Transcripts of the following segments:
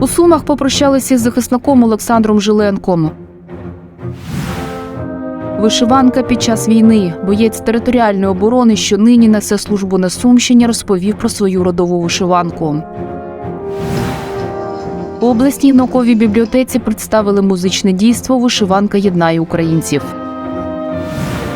У Сумах попрощалися із захисником Олександром Жиленком. Вишиванка під час війни. Боєць територіальної оборони, що нині несе службу на Сумщині, розповів про свою родову вишиванку. У обласній науковій бібліотеці представили музичне дійство Вишиванка єднає українців.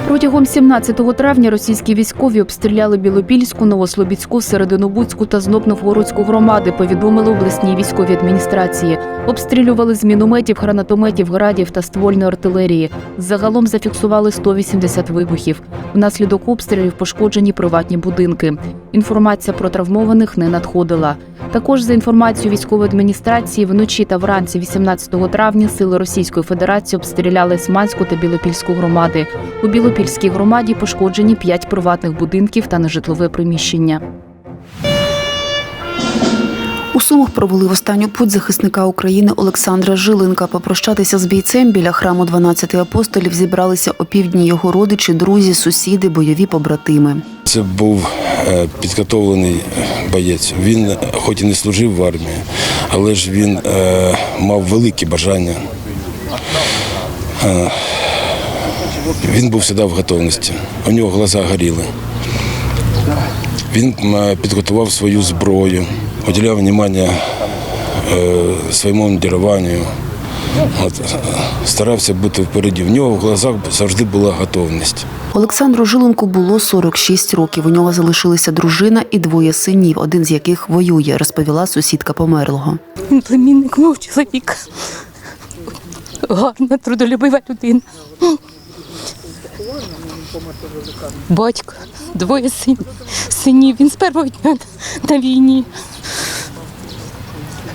Протягом 17 травня російські військові обстріляли Білопільську, Новослобідську, Серединобудську та Знобновгородську громади. Повідомили обласній військовій адміністрації. Обстрілювали з мінометів, гранатометів, градів та ствольної артилерії. Загалом зафіксували 180 вибухів. Внаслідок обстрілів пошкоджені приватні будинки. Інформація про травмованих не надходила. Також за інформацією військової адміністрації, вночі та вранці 18 травня сили Російської Федерації обстріляли Сманську та Білопільську громади. У Білопільській громаді пошкоджені 5 приватних будинків та нежитлове приміщення. У Сумах провели в останню путь захисника України Олександра Жиленка. Попрощатися з бійцем біля храму 12 апостолів зібралися опівдні його родичі, друзі, сусіди, бойові побратими. Це був е, підготовлений боєць. Він, е, хоч і не служив в армії, але ж він е, мав велике бажання. Він був завжди в готовності. У нього глаза горіли. Він підготував свою зброю, уділяв увагу е, своєму мундируванню. От, е, старався бути впереді. В нього в глазах завжди була готовність. Олександру Жиленку було 46 років. У нього залишилися дружина і двоє синів, один з яких воює, розповіла сусідка померлого. Він племінник мого чоловіка. Гарна, трудолюбива людина. Батько, двоє син, синів. Він з першого дня на війні.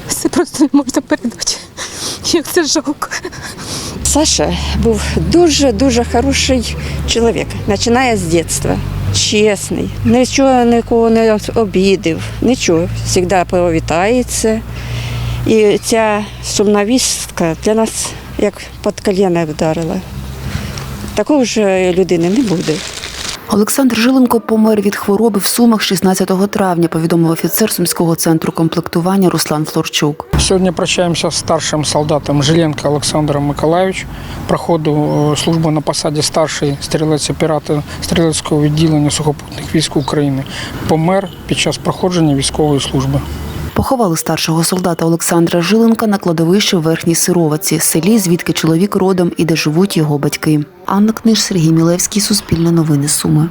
Це просто не можна передати. Як це жалко. Саша був дуже-дуже хороший чоловік, починає з дитинства. Чесний, нічого нікого не обідав, нічого. Завжди повітається. І ця сумна вістка для нас як під коліна вдарила. Такого ж людини не буде. Олександр Жиленко помер від хвороби в Сумах 16 травня, повідомив офіцер Сумського центру комплектування Руслан Флорчук. Сьогодні прощаємося з старшим солдатом Жиленко Олександром Миколаївич. Проходу е, службу на посаді старший стрілець оператор стрілецького відділення сухопутних військ України. Помер під час проходження військової служби. Поховали старшого солдата Олександра Жиленка на кладовищі в Верхній Сироваці, селі, звідки чоловік родом і де живуть його батьки. Анна Книж, Сергій Мілевський, Суспільне новини Суми.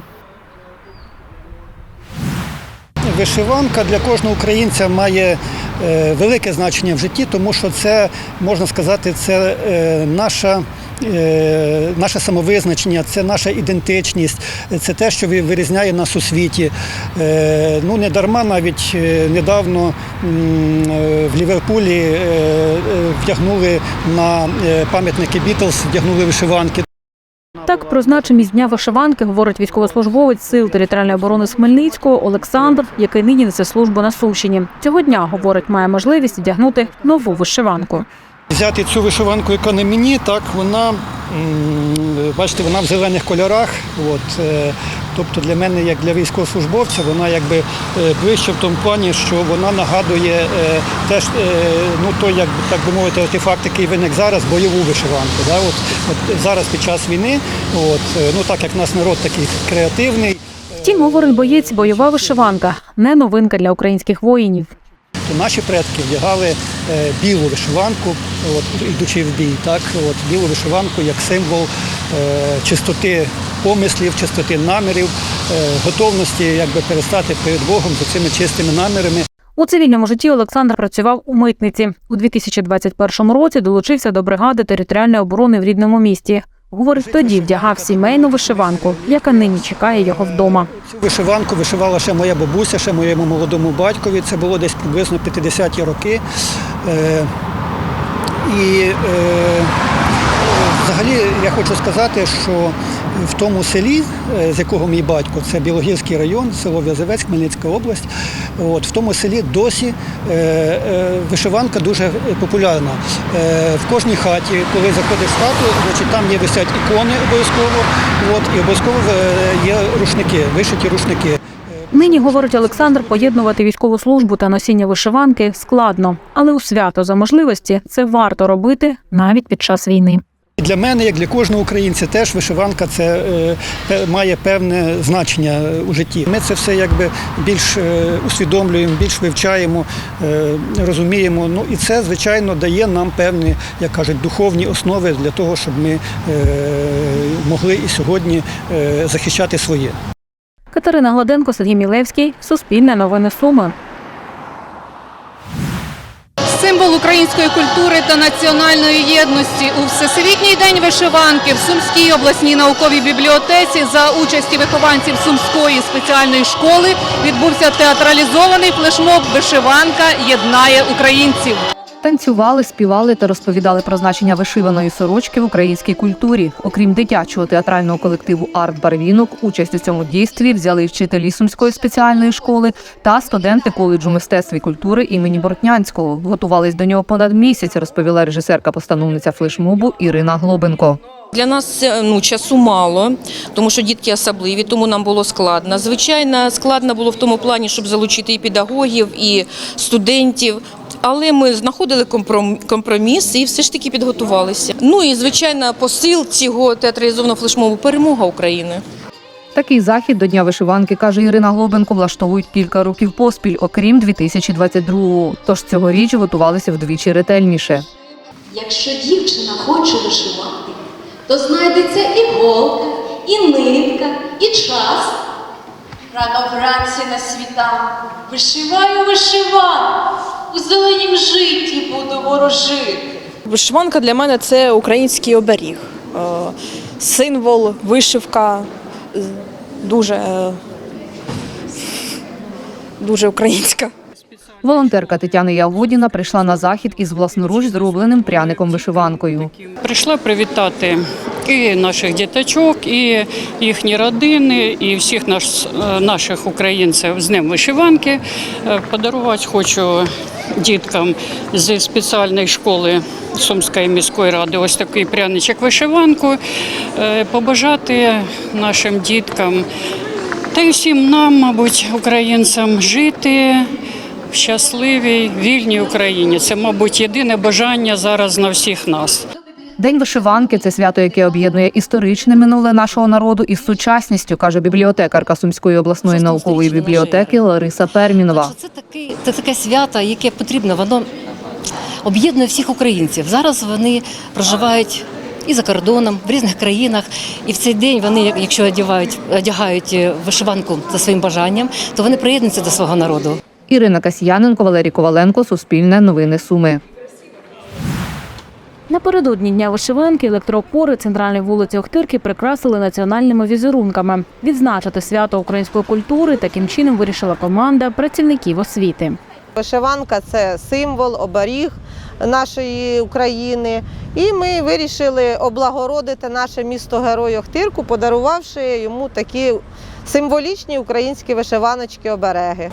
Вишиванка для кожного українця має е, велике значення в житті, тому що це можна сказати, це е, наша. е, Наше самовизначення, це наша ідентичність, це те, що вирізняє нас у світі. Ну не дарма навіть недавно в Ліверпулі вдягнули на пам'ятники Бітлз, вдягнули вишиванки. Так про значимість дня вишиванки говорить військовослужбовець сил територіальної оборони з Хмельницького Олександр, який нині несе службу на Сумщині. Цього дня говорить, має можливість вдягнути нову вишиванку. Взяти цю вишиванку, яка на мені, так вона, бачите, вона в зелених кольорах. От, е, тобто для мене, як для військовослужбовця, вона якби е, ближче в тому плані, що вона нагадує е, теж ну, той, як, так би мовити, артефакт, який виник зараз, бойову вишиванку. Да? От, от зараз під час війни, от, ну так як нас народ такий креативний, Втім, говорить боєць, бойова вишиванка не новинка для українських воїнів. То наші предки вдягали е, білу вишиванку, от, йдучи в бій, так, от, білу вишиванку як символ е, чистоти помислів, чистоти намірів, е, готовності якби, перестати перед Богом за цими чистими намірами. У цивільному житті Олександр працював у митниці. У 2021 році долучився до бригади територіальної оборони в рідному місті. Говорить, тоді вдягав сімейну вишиванку, яка нині чекає його вдома. Цю вишиванку вишивала ще моя бабуся, ще моєму молодому батькові. Це було десь приблизно 50-ті роки. Е, і е, взагалі я хочу сказати, що в тому селі, е, з якого мій батько, це Білогірський район, село В'язовець, Хмельницька область. От, в тому селі досі е, е, вишиванка дуже популярна. Е, в кожній хаті, коли заходиш в хату, значить, там є висять ікони обов'язково, от, і обов'язково е, є рушники, вишиті рушники. Нині, говорить Олександр, поєднувати військову службу та носіння вишиванки складно, але у свято за можливості це варто робити навіть під час війни. Для мене, як для кожного українця, теж вишиванка це е, має певне значення е, у житті. Ми це все якби більш е, усвідомлюємо, більш вивчаємо, е, розуміємо. Ну і це, звичайно, дає нам певні, як кажуть, духовні основи для того, щоб ми е, могли і сьогодні е, захищати своє. Катерина Гладенко, Сергій Мілевський, Суспільне новини Суми. Символ української культури та національної єдності у Всесвітній день вишиванки в Сумській обласній науковій бібліотеці за участі вихованців Сумської спеціальної школи відбувся театралізований флешмоб Вишиванка єднає українців. Танцювали, співали та розповідали про значення вишиваної сорочки в українській культурі. Окрім дитячого театрального колективу Арт Барвінок, участь у цьому дійстві взяли вчителі Сумської спеціальної школи та студенти коледжу мистецтв і культури імені Бортнянського. Готувались до нього понад місяць, розповіла режисерка-постановниця флешмобу Ірина Глобенко. Для нас е, ну, часу мало, тому що дітки особливі, тому нам було складно. Звичайно, складно було в тому плані, щоб залучити і педагогів, і студентів. Але ми знаходили компром- компроміс і все ж таки підготувалися. Ну і звичайно, посил цього театралізованого флешмобу перемога України. Такий захід до Дня вишиванки, каже Ірина Глобенко, влаштовують кілька років поспіль, окрім 2022-го. Тож цьогоріч готувалися вдвічі ретельніше. Якщо дівчина хоче вишивати, то знайдеться і голка, і нитка, і час. Рано вранці на світанку вишиваю вишиванку, у зеленім житті буду ворожити. Вишиванка для мене це український оберіг, е, символ, вишивка е, дуже, е, дуже українська. Волонтерка Тетяна Яводіна прийшла на захід із власноруч зробленим пряником вишиванкою. Прийшла привітати і наших діточок, і їхні родини, і всіх наш, е, наших українців з Днем вишиванки. Е, Подарувати хочу діткам зі спеціальної школи Сумської міської ради ось такий пряничок вишиванку. Е, Побажати нашим діткам та й всім нам, мабуть, українцям жити. В щасливій вільній Україні це, мабуть, єдине бажання зараз на всіх нас. День вишиванки це свято, яке об'єднує історичне минуле нашого народу із сучасністю, каже бібліотекарка Сумської обласної наукової бібліотеки Лариса Пермінова. Це таке, це таке свято, яке потрібно, воно об'єднує всіх українців. Зараз вони проживають і за кордоном, в різних країнах. І в цей день вони, якщо одягають, одягають е, вишиванку за своїм бажанням, то вони приєднуються до свого народу. Ірина Касьяненко, Валерій Коваленко, Суспільне новини Суми. Напередодні дня вишиванки електроопори центральної вулиці Охтирки прикрасили національними візерунками. Відзначити свято української культури таким чином вирішила команда працівників освіти. Вишиванка це символ, оберіг нашої України. І ми вирішили облагородити наше місто Герой Охтирку, подарувавши йому такі символічні українські вишиваночки-обереги.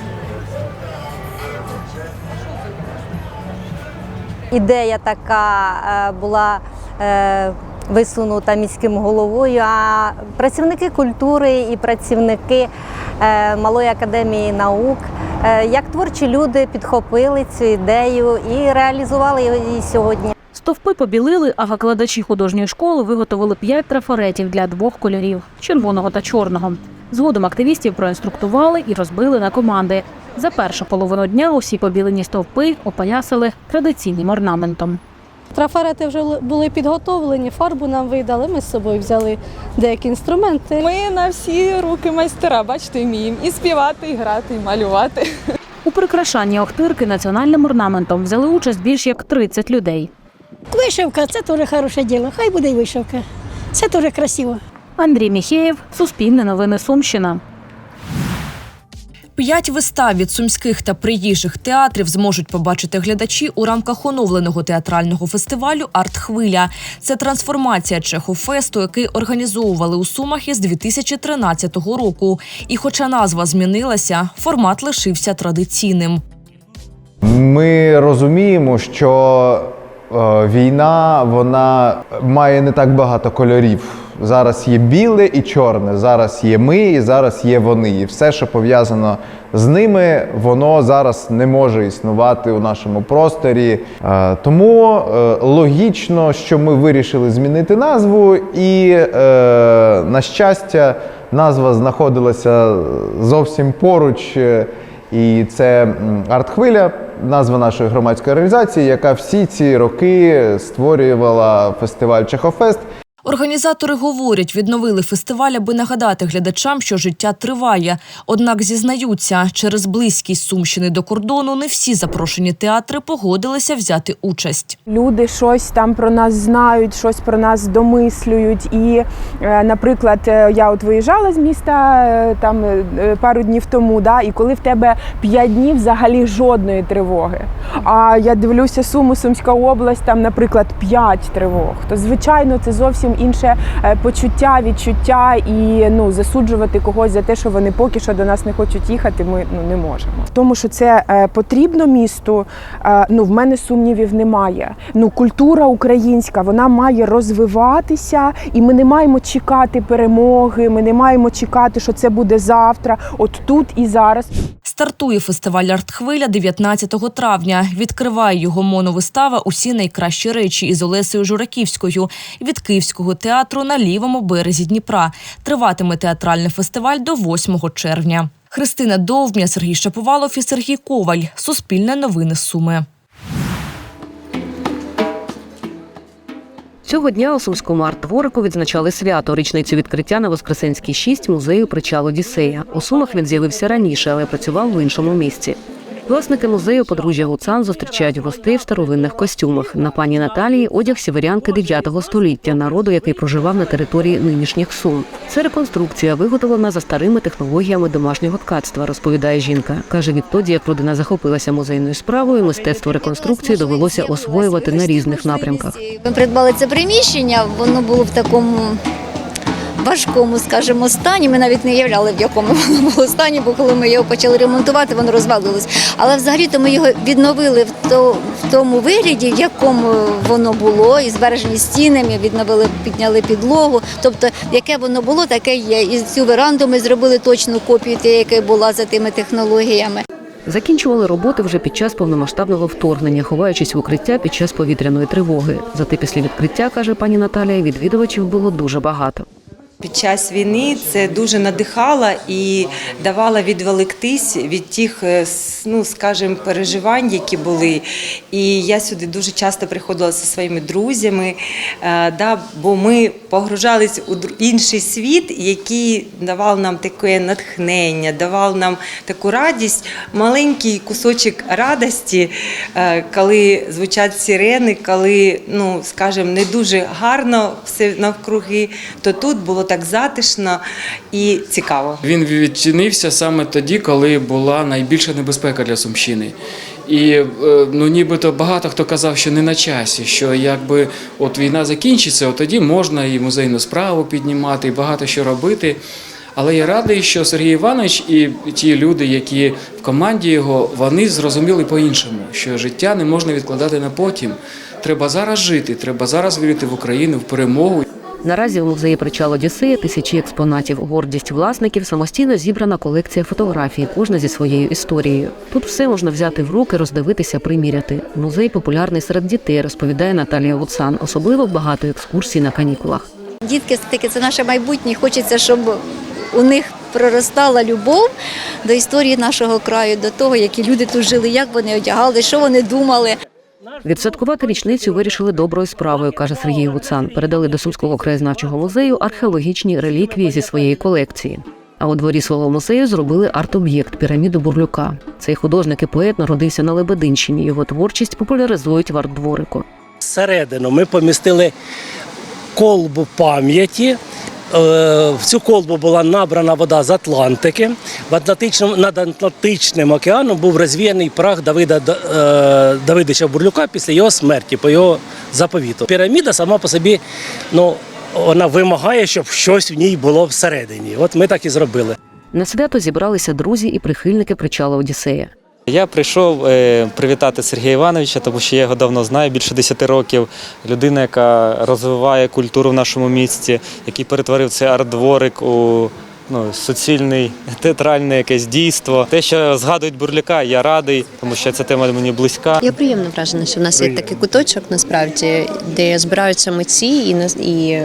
Ідея така е, була е, висунута міським головою. А працівники культури і працівники е, Малої академії наук, як творчі люди, підхопили цю ідею і реалізували її сьогодні. Стовпи побілили, а викладачі художньої школи виготовили п'ять трафаретів для двох кольорів червоного та чорного. Згодом активістів проінструктували і розбили на команди. За першу половину дня усі побілені стовпи опоясали традиційним орнаментом. Трафарети вже були підготовлені, фарбу нам видали. Ми з собою взяли деякі інструменти. Ми на всі руки майстера, бачите, вміємо і співати, і грати, і малювати. У прикрашанні Охтирки національним орнаментом взяли участь більш як 30 людей. Вишивка це теж хороше діло. Хай буде й вишивка. Це теж красиво. Андрій Міхеєв, Суспільне новини Сумщина. П'ять вистав від сумських та приїжджих театрів зможуть побачити глядачі у рамках оновленого театрального фестивалю Артхвиля. Це трансформація Чехофесту, який організовували у Сумах із 2013 року. І, хоча назва змінилася, формат лишився традиційним. Ми розуміємо, що е, війна вона має не так багато кольорів. Зараз є біле і чорне, зараз є ми, і зараз є вони. І все, що пов'язано з ними, воно зараз не може існувати у нашому просторі. Е, Тому е, логічно, що ми вирішили змінити назву, і е, на щастя, назва знаходилася зовсім поруч. І це арт-хвиля, назва нашої громадської організації, яка всі ці роки створювала фестиваль Чехофест. Організатори говорять, відновили фестиваль, аби нагадати глядачам, що життя триває. Однак зізнаються, через близькість Сумщини до кордону не всі запрошені театри погодилися взяти участь. Люди щось там про нас знають, щось про нас домислюють. І, е, наприклад, е, я от виїжджала з міста е, там пару днів тому, да, і коли в тебе п'ять днів взагалі жодної тривоги. А я дивлюся Суму, Сумська область, там, наприклад, п'ять тривог. То звичайно, це зовсім інше е, почуття, відчуття, і ну засуджувати когось за те, що вони поки що до нас не хочуть їхати. Ми ну не можемо. Тому, що це е, потрібно місту. е, ну в мене сумнівів немає. Ну культура українська вона має розвиватися, і ми не маємо чекати перемоги. Ми не маємо чекати, що це буде завтра, от тут і зараз. Стартує фестиваль Артхвиля 19 травня. Відкриває його моновистава Усі найкращі речі із Олесею Жураківською від Київського театру на лівому березі Дніпра. Триватиме театральний фестиваль до 8 червня. Христина Довбня, Сергій Шаповалов і Сергій Коваль. Суспільне новини Суми. Цього дня у Сумському арт-дворику відзначали свято річницю відкриття на Воскресенській 6 музею причал Одіссея. У Сумах він з'явився раніше, але працював в іншому місці. Власники музею подружжя Гуцан зустрічають гостей в старовинних костюмах. На пані Наталії одяг сіверянки 9 століття, народу, який проживав на території нинішніх Сум. Це реконструкція, виготовлена за старими технологіями домашнього ткацтва, розповідає жінка. Каже, відтоді, як родина захопилася музейною справою, мистецтво реконструкції довелося освоювати на різних напрямках. Ми придбали це приміщення, воно було в такому важкому, скажімо, стані. Ми навіть не уявляли, в якому воно було стані, бо коли ми його почали ремонтувати, воно розвалилось. Але взагалі-то ми його відновили в тому вигляді, в якому воно було, і збережені стіни, ми відновили, підняли підлогу. Тобто, яке воно було, таке є. І цю веранду ми зробили точну копію тієї, яка була за тими технологіями. Закінчували роботи вже під час повномасштабного вторгнення, ховаючись в укриття під час повітряної тривоги. Зате після відкриття, каже пані Наталія, відвідувачів було дуже багато. Під час війни це дуже надихало і давало відволіктись від тих, е, ну скажімо, переживань, які були. І я сюди дуже часто приходила зі своїми друзями, е, да, бо ми погружались у інший світ, який давав нам таке натхнення, давав нам таку радість, маленький кусочок радості, е, коли звучать сирени, коли, ну скажімо, не дуже гарно все навкруги, то тут було так затишно і цікаво. Він відчинився саме тоді, коли була найбільша небезпека для Сумщини. І е, ну, нібито багато хто казав, що не на часі, що якби от війна закінчиться, от тоді можна і музейну справу піднімати, і багато що робити. Але я радий, що Сергій Іванович і ті люди, які в команді його, вони зрозуміли по-іншому, що життя не можна відкладати на потім. Треба зараз жити, треба зараз вірити в Україну, в перемогу. Наразі у музеї причал Одіссея тисячі експонатів. Гордість власників самостійно зібрана колекція фотографій, кожна зі своєю історією. Тут все можна взяти в руки, роздивитися, приміряти. Музей популярний серед дітей, розповідає Наталія Луцан. Особливо багато екскурсій на канікулах. Дітки все-таки це наше майбутнє. Хочеться, щоб у них проростала любов до історії нашого краю, до того, які люди тут жили, як вони одягали, що вони думали. Відсвяткувати річницю вирішили доброю справою, каже Сергій Гуцан. Передали до Сумського краєзнавчого музею археологічні реліквії зі своєї колекції. А у дворі свого музею зробили арт-об'єкт піраміду Бурлюка. Цей художник і поет народився на Лебединщині. Його творчість популяризують в арт-дворику. Всередину ми помістили колбу пам'яті. Е, В цю колбу була набрана вода з Атлантики. В Атлантичному, над Атлантичним океаном був розвіяний прах Давида е, Давидича Бурлюка після його смерті, по його заповіту. Піраміда сама по собі ну, вона вимагає, щоб щось в ній було всередині. От ми так і зробили. На свято зібралися друзі і прихильники причала Одіссея. Я прийшов е, привітати Сергія Івановича, тому що я його давно знаю, більше 10 років. Людина, яка розвиває культуру в нашому місті, який перетворив цей арт-дворик у ну, суцільний театральне якесь дійство. Те, що згадують бурляка, я радий, тому що ця тема мені близька. Я приємно вражена, що в нас є такий куточок, насправді, де збираються митці, і і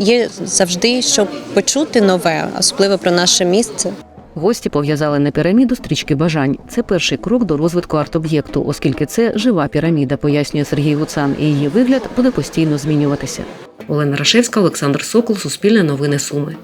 є завжди що почути нове, особливо про наше місце. Гості пов'язали на піраміду стрічки бажань. Це перший крок до розвитку арт-об'єкту, оскільки це жива піраміда, пояснює Сергій Гуцан, і її вигляд буде постійно змінюватися. Олена Рашевська, Олександр Сокол, Суспільне новини Суми.